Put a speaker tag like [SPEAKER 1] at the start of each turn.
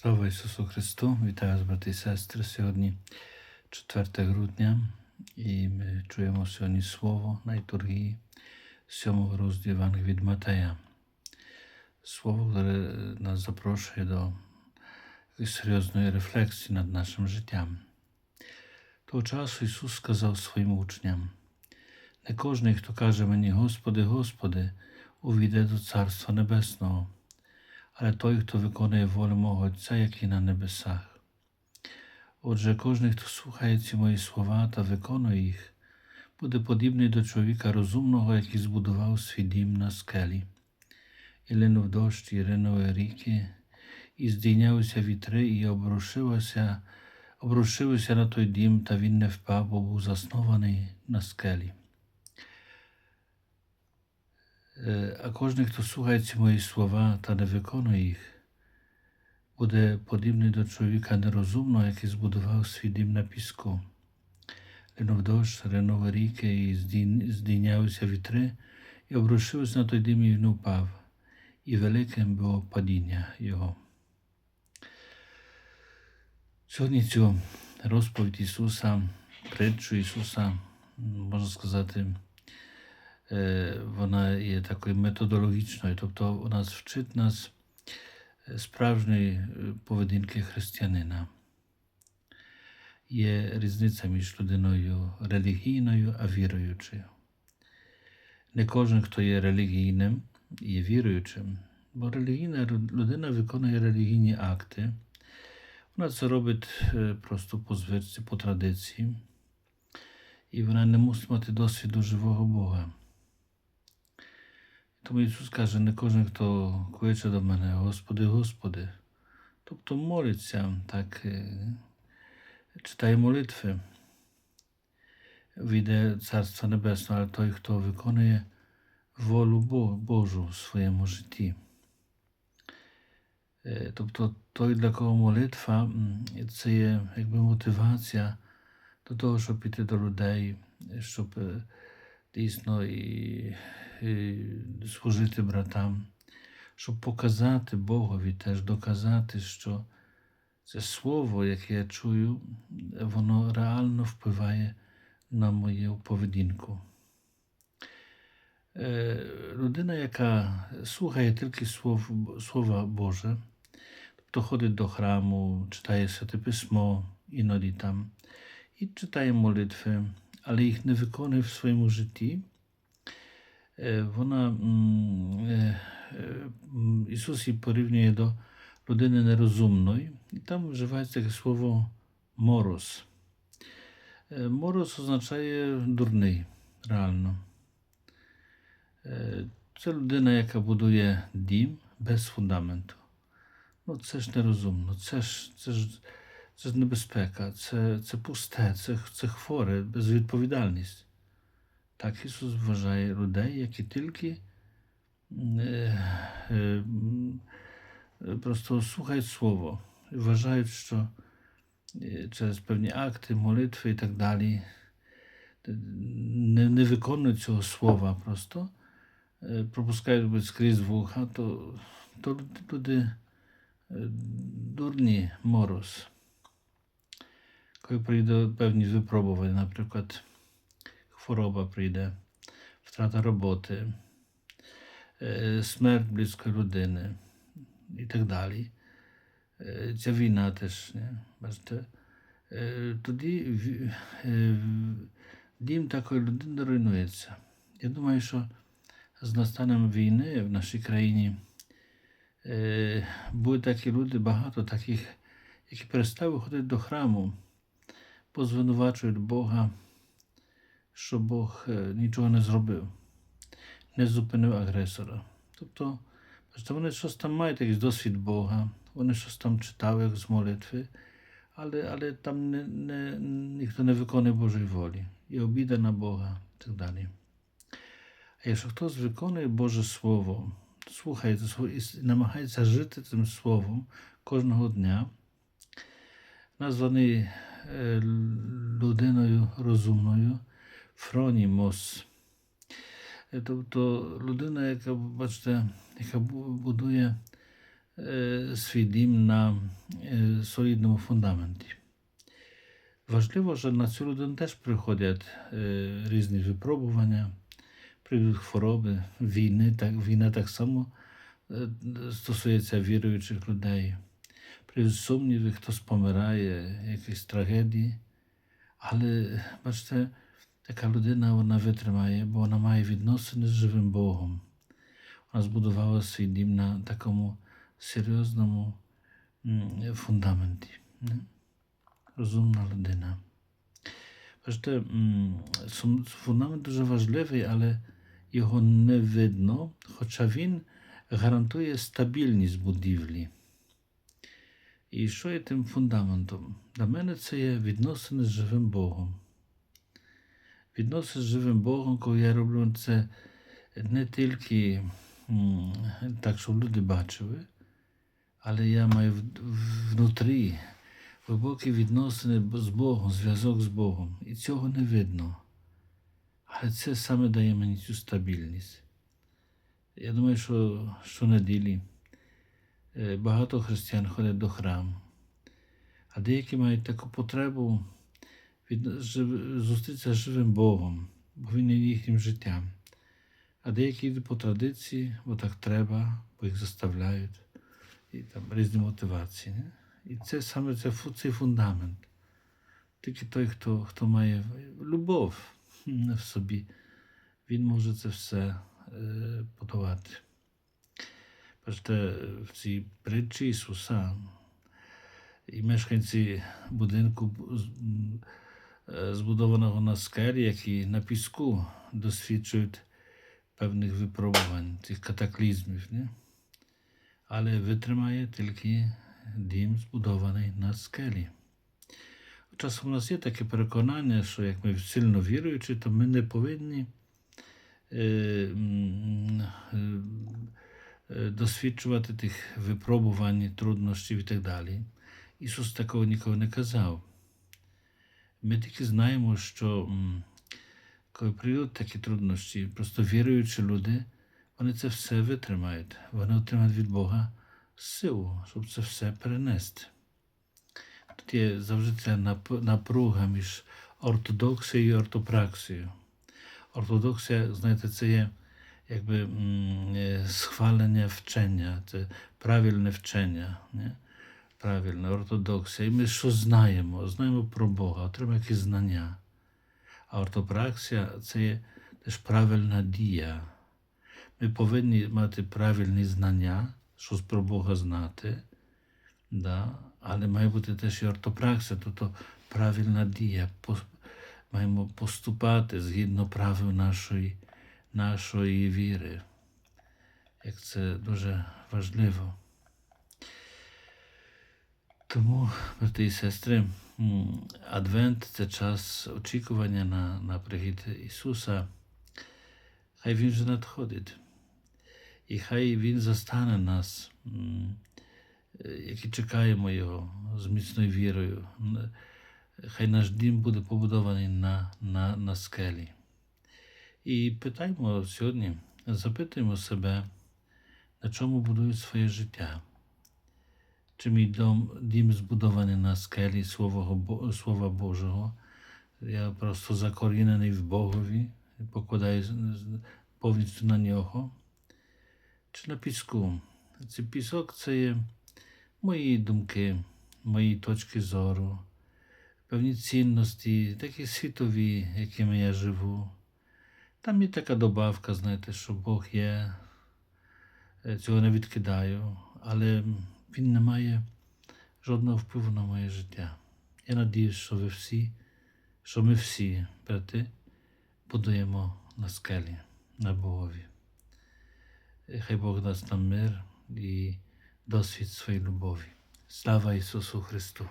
[SPEAKER 1] Слава Ісусу Христу! Вітаю вас, брати і сестри. Сьогодні 4 грудня, і ми чуємо сьогодні слово на літургії 7 розділу Євангелія від Матея. Слово, które нас запрошує до серйозної рефлексії над нашим життям. Того часу Ісус сказав своїм учням: Не кожний, хто каже мені, Господи, Господи, увійде до Царства Небесного але той, хто виконує волю мого Отця, який на небесах. Отже, кожен, хто слухає ці мої слова та виконує їх, буде подібний до чоловіка розумного, який збудував свій дім на скелі. І линув дощ, і ринули ріки, і здійнялися вітри, і обрушилося, обрушилося на той дім, та він не впав, бо був заснований на скелі. Е, А кожен, хто слухає ці мої слова та не виконує їх, буде подібний до чоловіка нерозумного, який збудував свій дім на піску. Линув дощ, ринули ріки, і здійнялися вітри, і обрушилися на той дім, і він упав, і великим було падіння його. Сьогодні цю розповідь Ісуса, притчу Ісуса, можна сказати, е, вона є такою методологічною, тобто вона вчить нас е, справжньої е, поведінки християнина. Є різниця між людиною релігійною а віруючою. Не кожен, хто є релігійним, є віруючим, бо релігійна людина виконує релігійні акти. Вона це робить е, просто по звичці, по традиції, і вона не мусить мати досвіду живого Бога. Тому Ісус каже, не кожен, хто кличе до мене, Господи, Господи, тобто молиться, так, е, читає молитви, війде Царство Небесне, але той, хто виконує волю Божу в своєму житті. Е, Тобто той, для кого молитва, це є якби мотивація до того, щоб піти до людей, щоб е, дійсно і, і служити братам, щоб показати Богові, теж доказати, що це слово, яке я чую, воно реально впливає на мою поведінку. Е, Людина, яка слухає тільки слов, Слова Боже, тобто ходить до храму, читає Святе Письмо, іноді там, і читає молитви, але їх не виконує в своєму житті, е, вона м, е, е, м, Ісус її порівнює до людини нерозумної, і там вживається таке слово мороз. Е, Мороз означає дурний, реально. Е, Це людина, яка будує дім без фундаменту. Ну, це ж нерозумно, це ж, це ж, це ж небезпека, це, це пусте, це, це хворе, безвідповідальність. Так Ісус вважає людей, які тільки м, е, е, м, е, просто слухають Слово і вважають, що е, через певні акти, молитви і так далі е, не, не виконують цього слова просто, е, пропускають би скрізь вуха, то, то люди е, дурні мороз. Коли прийде певні випробування, наприклад, хвороба прийде, втрата роботи, е, смерть близької людини і так далі. Е, Ця війна теж, не? бачите, Е, тоді дім такої людини руйнується. Я думаю, що з настаном війни в нашій країні будуть такі люди, багато таких, які перестали ходити до храму, бо звинувачують Бога, що Бог е, нічого не зробив, не зупинив агресора. Тобто, бачите, вони щось там мають якийсь досвід Бога, вони щось там читали як з молитви, але, але там не, не, ніхто не виконує Божої волі. І обіда на Бога і так далі. А якщо хтось виконує Боже Слово, слухає це слово і с- намагається жити цим словом кожного дня, названий е, людиною розумною Фронімос. Е, Тобто людина, яка, бачите, яка будує е, свій дім на е, солідному фундаменті. Важливо, що на цю людину теж приходять е, різні випробування, прийдуть хвороби, війни. Так, війна так само е, стосується віруючих людей. Прийдуть сумніви, хтось помирає, якісь трагедії. Але бачите, така людина вона витримає, бо вона має відносини з живим Богом. Вона збудувала свій дім на такому серйозному м, фундаменті. не? Розумна людина. Бачите, м, сум- фундамент дуже важливий, але його не видно, хоча він гарантує стабільність будівлі. І що є тим фундаментом? Для мене це є відносини з живим Богом. Відносини з живим Богом, коли я роблю це не тільки так, щоб люди бачили, але я маю внутрі глибокі відносини з Богом, зв'язок з Богом. І цього не видно. Але це саме дає мені цю стабільність. Я думаю, що щонеділі багато християн ходять до храму, а деякі мають таку потребу від, зустрітися з живим Богом, бо він є їхнім життям. А деякі йдуть по традиції, бо так треба, бо їх заставляють, і там різні мотивації. Не? І це саме це, цей фундамент. Тільки той, хто, хто має любов в собі, він може це все е, подолати. Бачите, в цій притчі Ісуса і мешканці будинку збудованого на скелі, які на піску досвідчують певних випробувань, цих катаклізмів. Не? Але витримає тільки дім, збудований на скелі. Часом у нас є таке переконання, що як ми сильно віруючі, то ми не повинні е, досвідчувати тих випробувань, труднощів і так далі. Ісус такого ніколи не казав. Ми тільки знаємо, що коли прийдуть такі труднощі, просто віруючі люди, вони це все витримають. Вони отримають від Бога силу, щоб це все перенести. Тут є завжди ця напруга між ортодоксією і ортопраксією. Ортодоксія, знаєте, це є якби м, е, схвалення вчення, це правильне вчення. Не? Правильно, ортодоксія. І ми що знаємо? Знаємо про Бога, отримаємо якісь знання. А ортопраксія це є теж правильна дія. Ми повинні мати правильні знання, щось про Бога знати, да? але має бути теж і ортопраксія, тобто правильна дія. Пос- Маємо поступати згідно правил нашої, нашої віри. Як це дуже важливо. Тому, брати і сестри, Адвент це час очікування на, на прихід Ісуса. Хай Він вже надходить. І хай Він застане нас, які чекаємо Його з міцною вірою. Хай наш дім буде побудований на, на, на скелі. І питаємо сьогодні, запитуємо себе, на чому будують своє життя. Чи мій дом, дім збудований на скелі Слова, Слова Божого? Я просто закорінений в Богові, покладаю повністю на нього. Чи на піску? Цей пісок це є мої думки, мої точки зору, певні цінності, такі світові, якими я живу. Там є така добавка, знаєте, що Бог є, Е, цього не відкидаю, але він не має жодного впливу на моє життя. Я надіюсь, що ви всі, що ми всі, брати, будуємо на скелі, на Богові. Е, Хай Бог дасть нам мир і досвід своєї любові. Слава Ісусу Христу!